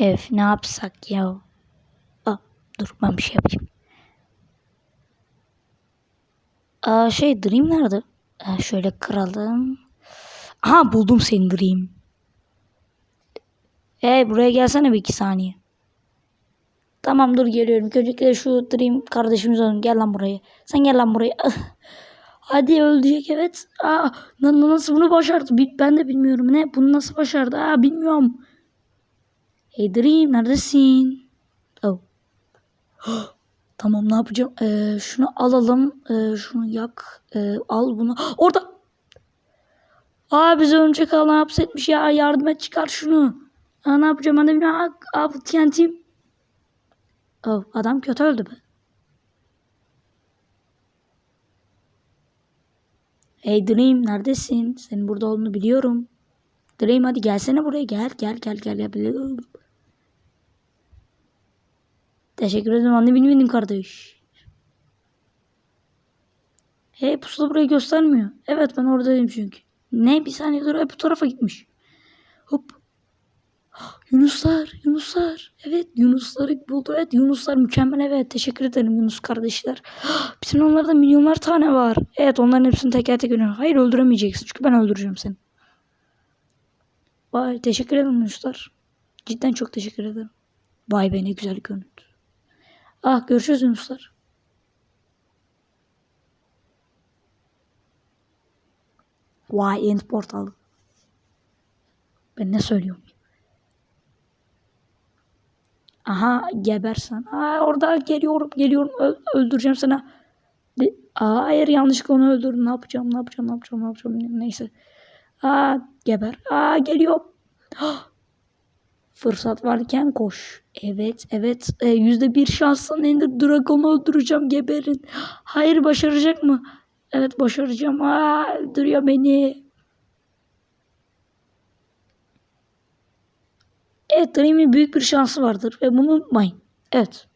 Öf ne yapsak ya? Aa, dur ben bir şey yapayım. Aa, şey Dream nerede? Aa, şöyle kıralım. Aha buldum seni Dream. Hey buraya gelsene bir iki saniye. Tamam dur geliyorum. Öncelikle şu Dream kardeşimiz olun. Gel lan buraya. Sen gel lan buraya. Hadi ölecek evet. Aa, na- na- nasıl bunu başardı? Ben de bilmiyorum. Ne? Bunu nasıl başardı? Aa, bilmiyorum. Hey Dream neredesin? Oh. Tamam ne yapacağım? Ee, şunu alalım. Ee, şunu yak. Ee, al bunu. Orada. Aa bizi örümcek ağına hapsetmiş ya. Yardım et çıkar şunu. Aa, ne yapacağım ben de bilmiyorum. Aa, aa. Oh, adam kötü öldü be. Hey Dream neredesin? Senin burada olduğunu biliyorum. Dream hadi gelsene buraya gel gel gel gel gel. Teşekkür ederim anne bilmedim kardeş. Hey pusula burayı göstermiyor. Evet ben oradayım çünkü. Ne bir saniye dur hep bu tarafa gitmiş. Hop. Yunuslar, Yunuslar. Evet, Yunusları buldu. Evet, Yunuslar mükemmel. Evet, teşekkür ederim Yunus kardeşler. Bütün onlarda milyonlar tane var. Evet, onların hepsini teker teker öldürüyorum. Hayır, öldüremeyeceksin. Çünkü ben öldüreceğim seni. Vay, teşekkür ederim Yunuslar. Cidden çok teşekkür ederim. Vay be ne güzel görüntü. Ah, görüşürüz Yunuslar. Vay, end portal. Ben ne söylüyorum? Aha gebersen. Aa, orada geliyorum geliyorum Ö- öldüreceğim sana. De- Aa, hayır yanlışlıkla onu öldürdüm. Ne yapacağım ne yapacağım ne yapacağım ne yapacağım neyse. Aa geber. Aa geliyor. Fırsat varken koş. Evet evet Ee, yüzde bir şansla Ender Dragon'u öldüreceğim geberin. Hayır başaracak mı? Evet başaracağım. Aa öldürüyor beni. Evet Dream'in büyük bir şansı vardır ve bunu unutmayın. Evet.